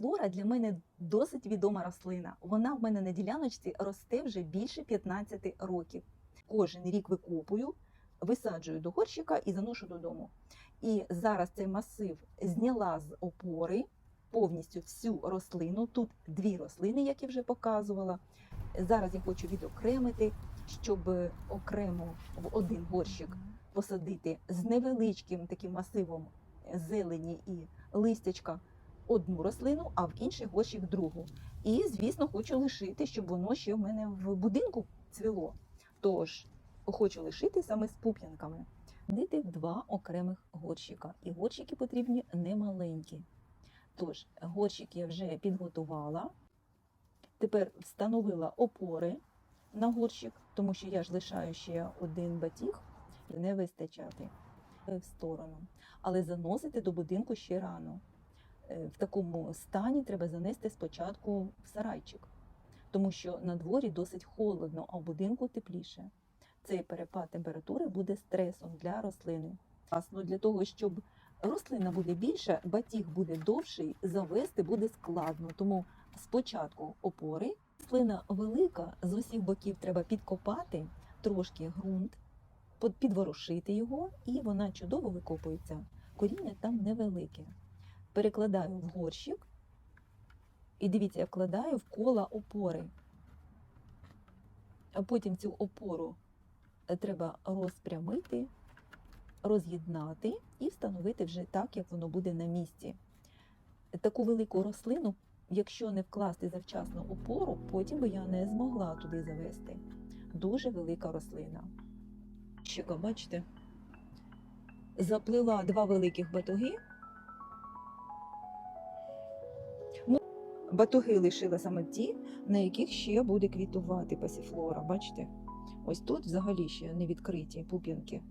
Пасіфлора для мене досить відома рослина. Вона в мене на діляночці росте вже більше 15 років. Кожен рік викопую, висаджую до горщика і заношу додому. І зараз цей масив зняла з опори повністю всю рослину. Тут дві рослини, як я вже показувала. Зараз я хочу відокремити, щоб окремо в один горщик посадити з невеличким таким масивом зелені і листячка одну рослину, а в інший горщик другу. І, звісно, хочу лишити, щоб воно ще в мене в будинку цвіло. Тож хочу лишити саме з пуп'янками. Дити в два окремих горщика. І горщики потрібні немаленькі. Тож, горщик я вже підготувала. Тепер встановила опори на горщик, тому що я ж лишаю ще один батіг, не вистачати е, в сторону. Але заносити до будинку ще рано. Е, В такому стані треба занести спочатку в сарайчик, тому що на дворі досить холодно, а в будинку тепліше. Цей перепад температури буде стресом для рослини. Власно, для того, щоб рослина буде більша, батіг буде довший, завести буде складно. Тому спочатку опори. Рослина велика, з усіх боків треба підкопати трошки ґрунт, підворушити його, і вона чудово викопується. Коріння там невелике. Перекладаю в горщик, і дивіться, я вкладаю в кола опори. А потім цю опору е, треба розпрямити, роз'єднати і встановити вже так, як воно буде на місці. Таку велику рослину, якщо не вкласти завчасно опору, потім би я не змогла туди завести. Дуже велика рослина. Щека, бачите? Заплила два великих батоги. Ну, лишили саме ті, на яких ще буде квітувати пасіфлора. Бачите? Ось тут взагалі ще не відкриті пуп'янки.